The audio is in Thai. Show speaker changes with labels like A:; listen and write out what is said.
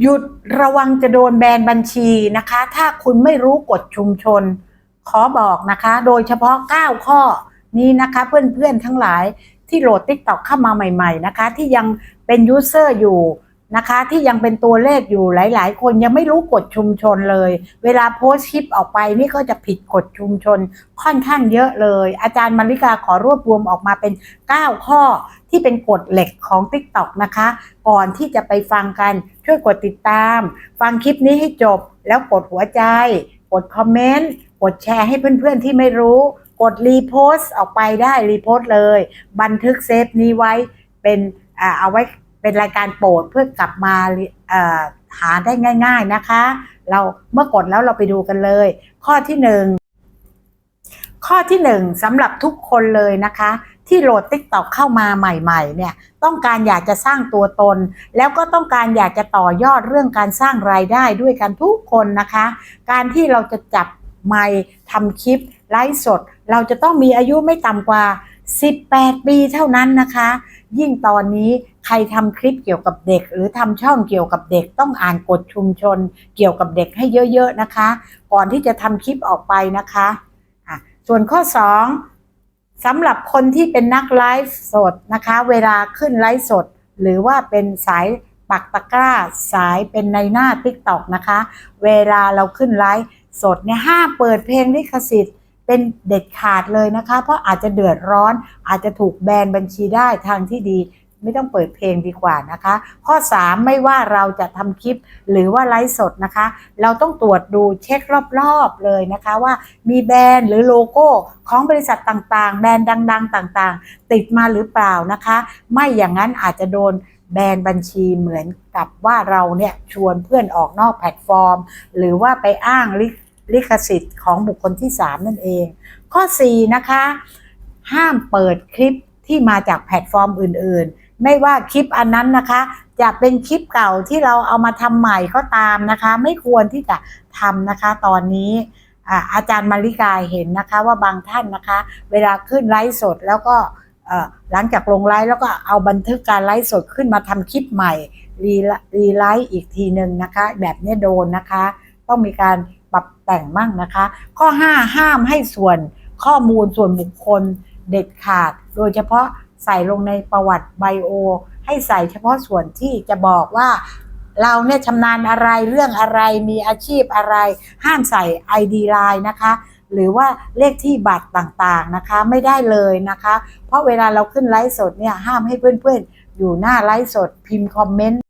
A: หยุดระวังจะโดนแบนบัญชีนะคะ ถ้าคุณไม่รู้กฎชุมชน ขอบอกนะคะ โดยเฉพาะ 9 ข้อนี้นะคะ เพื่อนๆทั้งหลายที่โหลดติ๊กต็อกเข้ามาใหม่ ๆ นะคะ ที่ยังเป็นยูเซอร์อยู่ นะคะ ที่ยังเป็นตัวเลขอยู่หลาย ๆ คนยังไม่รู้กฎชุมชนเลย เวลาโพสต์คลิปออกไปนี่ก็จะผิดกฎชุมชนค่อนข้างเยอะเลย อาจารย์มาริกาขอรวบรวมออกมาเป็น 9 ข้อที่เป็นกฎเหล็กของ TikTok นะคะ ก่อนที่จะไปฟังกันช่วยกดติดตาม ฟังคลิปนี้ให้จบ แล้วกดหัวใจ กดคอมเมนต์กดแชร์ให้เพื่อน ๆ ที่ไม่รู้ กดรีโพสต์ออกไปได้รีโพสต์เลย บันทึกเซฟนี้ไว้เป็นเอาไว้ เป็นรายการโปรดเพื่อกลับมาหาได้ง่าย ๆนะคะ เราเมื่อกดแล้วเราไปดูกันเลย ข้อที่หนึ่งข้อที่หนึ่งสำหรับทุกคนเลยนะคะ ที่โหลด TikTok เข้ามาใหม่ ๆ เนี่ย ต้องการอยากจะสร้างตัวตน แล้วก็ต้องการอยากจะต่อยอดเรื่องการสร้างรายได้ด้วยกันทุกคนนะคะ การที่เราจะจับไมค์ทำคลิปไลฟ์สด เราจะต้องมีอายุไม่ต่ำกว่า 18 ปีเท่านั้นนะคะ ยิ่งตอนนี้ใครทำคลิปเกี่ยวกับเด็ก หรือทำช่องเกี่ยวกับเด็กต้องอ่านกฎชุมชน เกี่ยวกับเด็กให้เยอะๆนะคะ ก่อนที่จะทำคลิปออกไปนะคะอะส่วนข้อ 2สำหรับคนที่เป็นนักไลฟ์สดนะคะ เวลาขึ้นไลฟ์สด หรือว่าเป็นสายปักตะกร้าสายเป็นในหน้า TikTok นะคะ เวลาเราขึ้นไลฟ์สดเนี่ยห้ามเปิดเพลงลิขสิทธิ์ เป็นเด็ดขาดเลยนะคะ เพราะอาจจะเดือดร้อน อาจจะถูกแบนบัญชีได้ทางที่ดี ไม่ต้องเปิดเพลงดีกว่านะคะ ข้อ 3 ไม่ว่าเราจะทำคลิปหรือว่าไลฟ์สดนะคะ เราต้องตรวจดูเช็ครอบๆเลยนะคะว่ามีแบรนด์หรือโลโก้ของบริษัทต่างๆ แบรนด์ดัง ๆ ต่างๆ ติดมาหรือเปล่านะคะ ไม่อย่างนั้นอาจจะโดนแบนบัญชีเหมือนกับว่าเราเนี่ยชวนเพื่อนออกนอกแพลตฟอร์ม หรือว่าไปอ้างลิ ลิขสิทธิ์ของบุคคลที่ 3 นั่นเอง ข้อ 4 นะคะ ห้ามเปิดคลิปที่มาจากแพลตฟอร์มอื่น ๆ ไม่ว่าคลิปอันนั้นนะคะ จะเป็นคลิปเก่าที่เราเอามาทำใหม่ก็ตามนะคะ ไม่ควรที่จะทำนะคะ ตอนนี้อาจารย์มาริกาเห็นนะคะว่าบางท่านนะคะ เวลาขึ้นไลฟ์สดแล้วก็หลังจากลงไลฟ์แล้วก็เอาบันทึกการไลฟ์สดขึ้นมาทำคลิปใหม่รีรีไลฟ์อีกทีหนึ่งนะคะ แบบนี้โดนนะคะ ต้องมีการ ปรับแต่งมั่งนะคะ ข้อ 5 ห้ามให้ส่วนข้อมูลส่วนบุคคลเด็ดขาด โดยเฉพาะใส่ลงในประวัติไบโอ ให้ใส่เฉพาะส่วนที่จะบอกว่าเราเนี่ยชำนาญอะไรเรื่องอะไรมีอาชีพอะไร ห้ามใส่ ID Line นะคะ หรือว่าเลขที่บัตรต่างๆนะคะ ไม่ได้เลยนะคะ เพราะเวลาเราขึ้นไลฟ์สดเนี่ยห้ามให้เพื่อนๆ อยู่หน้าไลฟ์สดพิมพ์คอมเมนต์